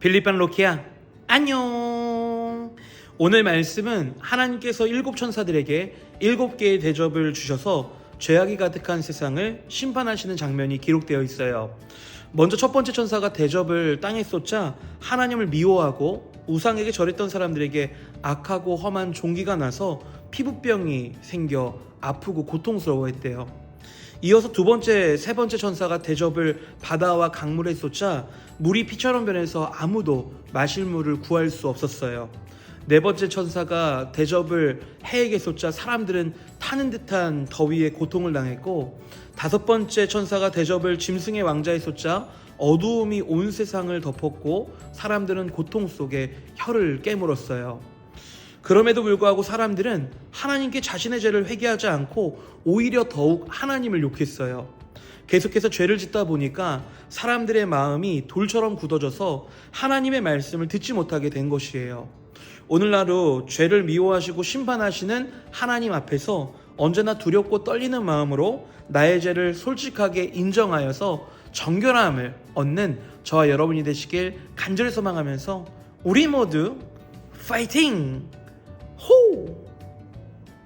빌리반 로키야 안녕. 오늘 말씀은 하나님께서 일곱 천사들에게 일곱 개의 대접을 주셔서 죄악이 가득한 세상을 심판하시는 장면이 기록되어 있어요. 먼저 첫 번째 천사가 대접을 땅에 쏟자 하나님을 미워하고 우상에게 절했던 사람들에게 악하고 험한 종기가 나서 피부병이 생겨 아프고 고통스러워했대요 이어서 두 번째, 세 번째 천사가 대접을 바다와 강물에 쏟자 물이 피처럼 변해서 아무도 마실 물을 구할 수 없었어요. 네 번째 천사가 대접을 해에게 쏟자 사람들은 타는 듯한 더위에 고통을 당했고 다섯 번째 천사가 대접을 짐승의 왕자에 쏟자 어두움이 온 세상을 덮었고 사람들은 고통 속에 혀를 깨물었어요. 그럼에도 불구하고 사람들은 하나님께 자신의 죄를 회개하지 않고 오히려 더욱 하나님을 욕했어요. 계속해서 죄를 짓다 보니까 사람들의 마음이 돌처럼 굳어져서 하나님의 말씀을 듣지 못하게 된 것이에요. 오늘날도 죄를 미워하시고 심판하시는 하나님 앞에서 언제나 두렵고 떨리는 마음으로 나의 죄를 솔직하게 인정하여서 정결함을 얻는 저와 여러분이 되시길 간절히 소망하면서 우리 모두 파이팅! Ooh.